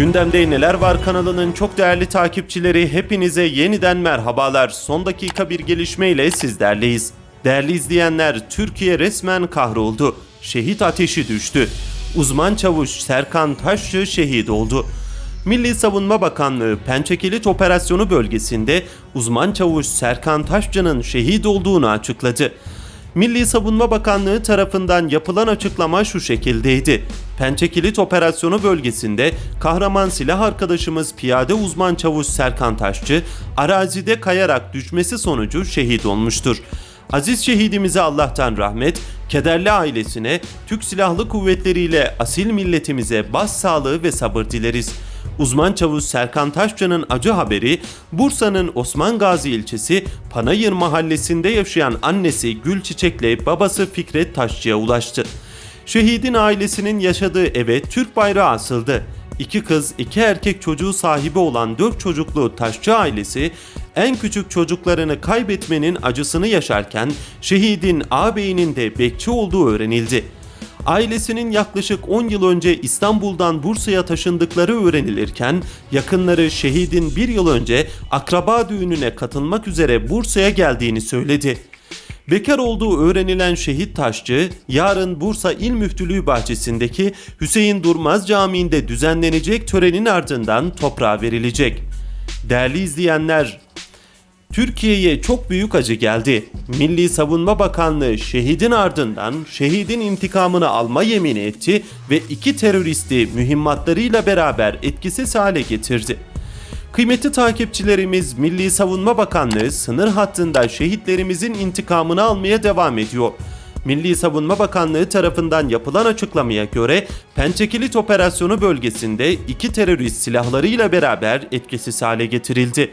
Gündemde Neler Var kanalının çok değerli takipçileri hepinize yeniden merhabalar. Son dakika bir gelişmeyle sizlerleyiz. Değerli izleyenler, Türkiye resmen kahroldu. Şehit ateşi düştü. Uzman çavuş Serkan Taşçı şehit oldu. Milli Savunma Bakanlığı Pençekilit Operasyonu bölgesinde uzman çavuş Serkan Taşçı'nın şehit olduğunu açıkladı. Milli Savunma Bakanlığı tarafından yapılan açıklama şu şekildeydi. Pençekilit Operasyonu bölgesinde kahraman silah arkadaşımız piyade uzman çavuş Serkan Taşçı arazide kayarak düşmesi sonucu şehit olmuştur. Aziz şehidimize Allah'tan rahmet, kederli ailesine, Türk Silahlı Kuvvetleri ile asil milletimize başsağlığı ve sabır dileriz. Uzman çavuş Serkan Taşçı'nın acı haberi Bursa'nın Osman Gazi ilçesi Panayır mahallesinde yaşayan annesi Gül Çiçek'le babası Fikret Taşçı'ya ulaştı. Şehidin ailesinin yaşadığı eve Türk bayrağı asıldı. İki kız, iki erkek çocuğu sahibi olan dört çocuklu Taşçı ailesi en küçük çocuklarını kaybetmenin acısını yaşarken şehidin ağabeyinin de bekçi olduğu öğrenildi. Ailesinin yaklaşık 10 yıl önce İstanbul'dan Bursa'ya taşındıkları öğrenilirken yakınları şehidin bir yıl önce akraba düğününe katılmak üzere Bursa'ya geldiğini söyledi. Bekar olduğu öğrenilen şehit taşçı yarın Bursa İl Müftülüğü bahçesindeki Hüseyin Durmaz Camii'nde düzenlenecek törenin ardından toprağa verilecek. Değerli izleyenler, Türkiye'ye çok büyük acı geldi. Milli Savunma Bakanlığı şehidin ardından şehidin intikamını alma yemini etti ve iki teröristi mühimmatlarıyla beraber etkisiz hale getirdi. Kıymetli takipçilerimiz Milli Savunma Bakanlığı sınır hattında şehitlerimizin intikamını almaya devam ediyor. Milli Savunma Bakanlığı tarafından yapılan açıklamaya göre Pençekilit Operasyonu bölgesinde iki terörist silahlarıyla beraber etkisiz hale getirildi.